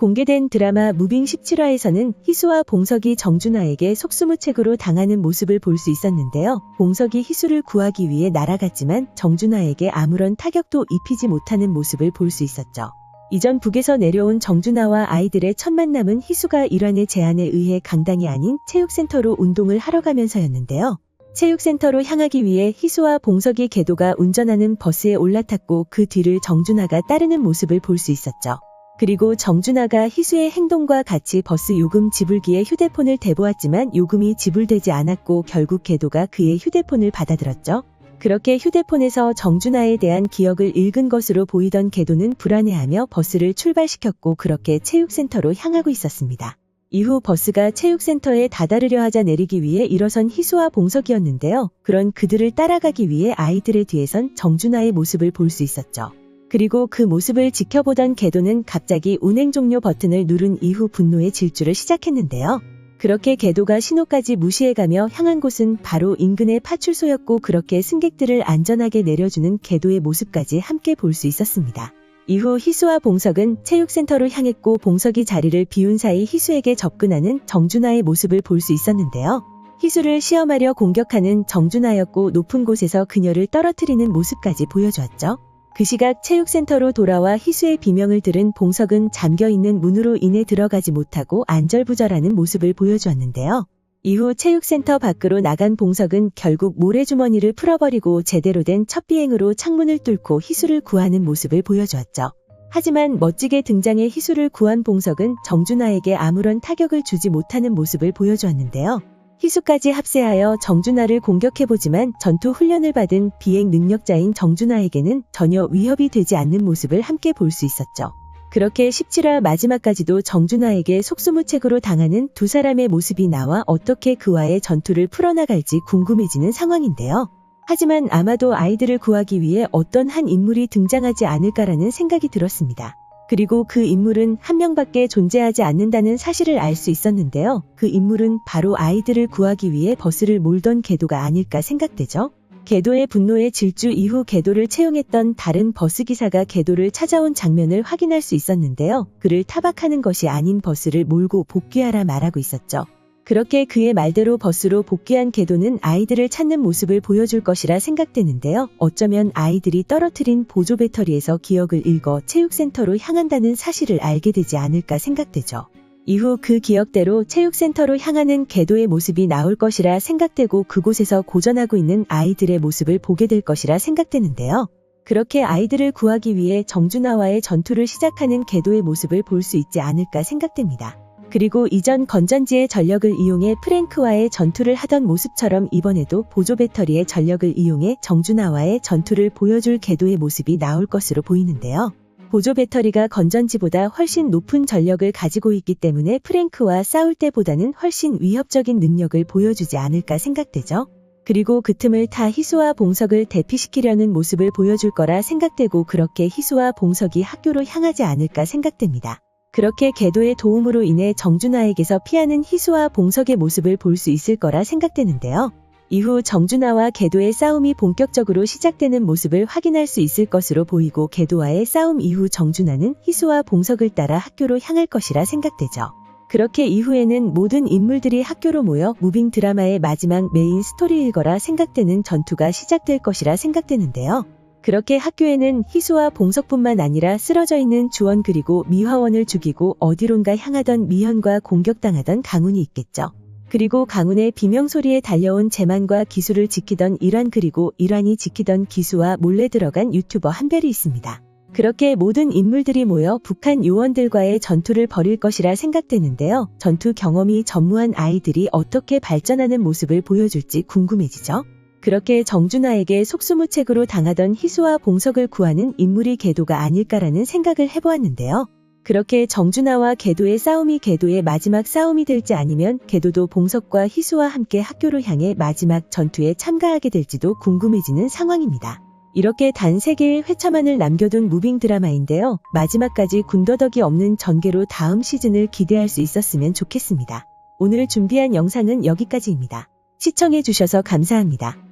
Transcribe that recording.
공개된 드라마 무빙 17화에서는 희수와 봉석이 정준하에게 속수무책으로 당하는 모습을 볼 수 있었는데요. 봉석이 희수를 구하기 위해 날아갔지만 정준하에게 아무런 타격도 입히지 못하는 모습을 볼 수 있었죠. 이전 북에서 내려온 정준하와 아이들의 첫 만남은 희수가 일환의 제안에 의해 강당이 아닌 체육센터로 운동을 하러 가면서였는데요. 체육센터로 향하기 위해 희수와 봉석이 개도가 운전하는 버스에 올라탔고 그 뒤를 정준하가 따르는 모습을 볼 수 있었죠. 그리고 정준하가 희수의 행동과 같이 버스 요금 지불기에 휴대폰을 대보았지만 요금이 지불되지 않았고 결국 개도가 그의 휴대폰을 받아들었죠. 그렇게 휴대폰에서 정준하에 대한 기억을 읽은 것으로 보이던 개도는 불안해하며 버스를 출발시켰고 그렇게 체육센터로 향하고 있었습니다. 이후 버스가 체육센터에 다다르려 하자 내리기 위해 일어선 희수와 봉석이었는데요. 그런 그들을 따라가기 위해 아이들의 뒤에선 정준하의 모습을 볼 수 있었죠. 그리고 그 모습을 지켜보던 개도는 갑자기 운행 종료 버튼을 누른 이후 분노의 질주를 시작했는데요. 그렇게 개도가 신호까지 무시해가며 향한 곳은 바로 인근의 파출소였고 그렇게 승객들을 안전하게 내려주는 개도의 모습까지 함께 볼 수 있었습니다. 이후 희수와 봉석은 체육센터로 향했고 봉석이 자리를 비운 사이 희수에게 접근하는 정준하의 모습을 볼 수 있었는데요. 희수를 시험하려 공격하는 정준하였고 높은 곳에서 그녀를 떨어뜨리는 모습까지 보여주었죠. 그 시각 체육센터로 돌아와 희수의 비명을 들은 봉석은 잠겨있는 문으로 인해 들어가지 못하고 안절부절하는 모습을 보여주었는데요. 이후 체육센터 밖으로 나간 봉석은 결국 모래주머니를 풀어버리고 제대로 된 첫 비행으로 창문을 뚫고 희수를 구하는 모습을 보여주었죠. 하지만 멋지게 등장해 희수를 구한 봉석은 정준하에게 아무런 타격을 주지 못하는 모습을 보여주었는데요. 희수까지 합세하여 정준하를 공격해보지만 전투 훈련을 받은 비행 능력자인 정준하에게는 전혀 위협이 되지 않는 모습을 함께 볼 수 있었죠. 그렇게 17화 마지막까지도 정준하에게 속수무책으로 당하는 두 사람의 모습이 나와 어떻게 그와의 전투를 풀어나갈지 궁금해지는 상황인데요. 하지만 아마도 아이들을 구하기 위해 어떤 한 인물이 등장하지 않을까라는 생각이 들었습니다. 그리고 그 인물은 한 명밖에 존재하지 않는다는 사실을 알 수 있었는데요. 그 인물은 바로 아이들을 구하기 위해 버스를 몰던 개도가 아닐까 생각되죠. 개도의 분노의 질주 이후 개도를 채용했던 다른 버스 기사가 개도를 찾아온 장면을 확인할 수 있었는데요. 그를 타박하는 것이 아닌 버스를 몰고 복귀하라 말하고 있었죠. 그렇게 그의 말대로 버스로 복귀한 개도는 아이들을 찾는 모습을 보여줄 것이라 생각되는데요. 어쩌면 아이들이 떨어뜨린 보조 배터리에서 기억을 읽어 체육센터로 향한다는 사실을 알게 되지 않을까 생각되죠. 이후 그 기억대로 체육센터로 향하는 개도의 모습이 나올 것이라 생각되고 그곳에서 고전하고 있는 아이들의 모습을 보게 될 것이라 생각되는데요. 그렇게 아이들을 구하기 위해 정준하와의 전투를 시작하는 개도의 모습을 볼 수 있지 않을까 생각됩니다. 그리고 이전 건전지의 전력을 이용해 프랭크와의 전투를 하던 모습처럼 이번에도 보조 배터리의 전력을 이용해 정준하와의 전투를 보여줄 개도의 모습이 나올 것으로 보이는데요. 보조 배터리가 건전지보다 훨씬 높은 전력을 가지고 있기 때문에 프랭크와 싸울 때보다는 훨씬 위협적인 능력을 보여주지 않을까 생각되죠. 그리고 그 틈을 타 희수와 봉석을 대피시키려는 모습을 보여줄 거라 생각되고 그렇게 희수와 봉석이 학교로 향하지 않을까 생각됩니다. 그렇게 개도의 도움으로 인해 정준하에게서 피하는 희수와 봉석의 모습을 볼 수 있을 거라 생각되는데요. 이후 정준하와 개도의 싸움이 본격적으로 시작되는 모습을 확인할 수 있을 것으로 보이고 개도와의 싸움 이후 정준하는 희수와 봉석을 따라 학교로 향할 것이라 생각되죠. 그렇게 이후에는 모든 인물들이 학교로 모여 무빙 드라마의 마지막 메인 스토리일 거라 생각되는 전투가 시작될 것이라 생각되는데요. 그렇게 학교에는 희수와 봉석뿐만 아니라 쓰러져 있는 주원 그리고 미화원을 죽이고 어디론가 향하던 미현과 공격당하던 강훈이 있겠죠. 그리고 강훈의 비명소리에 달려온 재만과 기수를 지키던 일환 그리고 일환이 지키던 기수와 몰래 들어간 유튜버 한별이 있습니다. 그렇게 모든 인물들이 모여 북한 요원들과의 전투를 벌일 것이라 생각되는데요. 전투 경험이 전무한 아이들이 어떻게 발전하는 모습을 보여줄지 궁금해지죠. 그렇게 정준하에게 속수무책으로 당하던 희수와 봉석을 구하는 인물이 개도가 아닐까라는 생각을 해보았는데요. 그렇게 정준하와 개도의 싸움이 개도의 마지막 싸움이 될지 아니면 개도도 봉석과 희수와 함께 학교로 향해 마지막 전투에 참가하게 될지도 궁금해지는 상황입니다. 이렇게 단 3개의 회차만을 남겨둔 무빙 드라마인데요. 마지막까지 군더더기 없는 전개로 다음 시즌을 기대할 수 있었으면 좋겠습니다. 오늘 준비한 영상은 여기까지입니다. 시청해주셔서 감사합니다.